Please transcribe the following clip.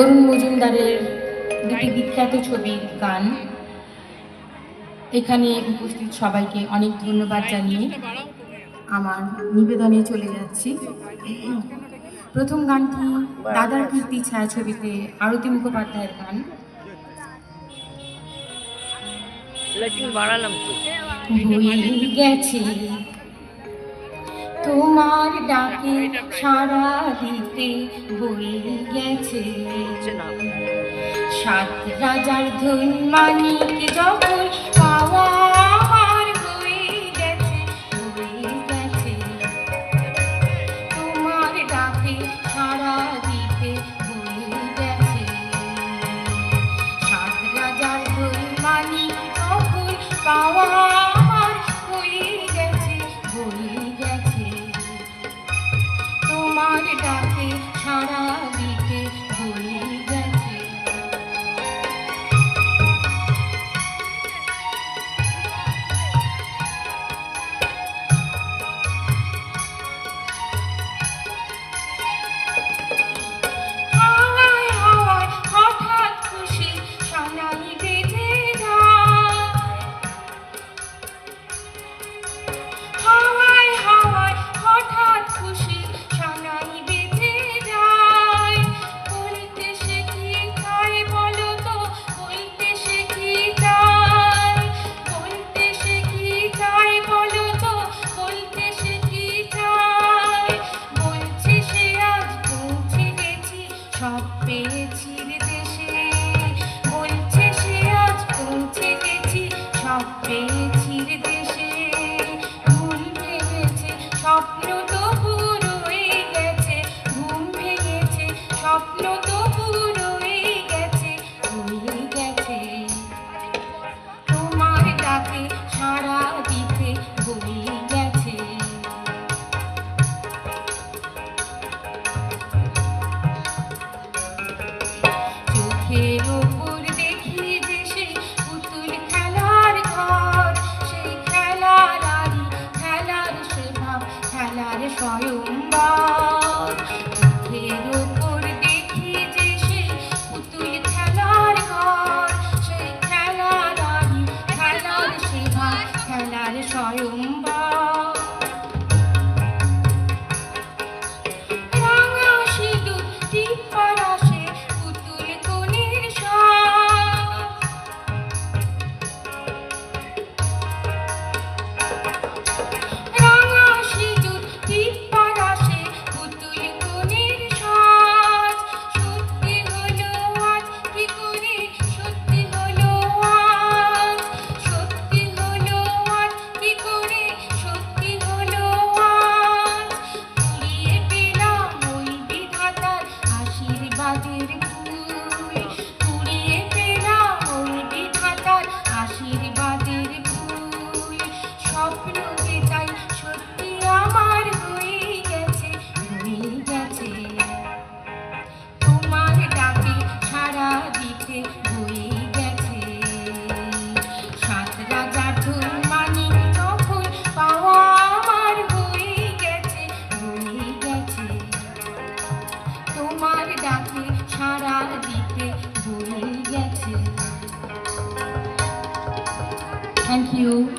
তরুণ মজুমদারের দুটি বিখ্যাত ছবি গান। এখানে উপস্থিত সবাইকে অনেক ধন্যবাদ জানিয়ে আমার নিবেদনে চলে যাচ্ছি। প্রথম গানটি দাদার কীর্তি ছায়াছবিতে আরতি মুখোপাধ্যায়ের গান। বাড়ালাম গেছে তোমার ডাকে সারা দিতে বলে গেছে। সাত রাজার ধন মানিক যখন পাওয়া তোমার ডাকে সারা coffee. Thank you.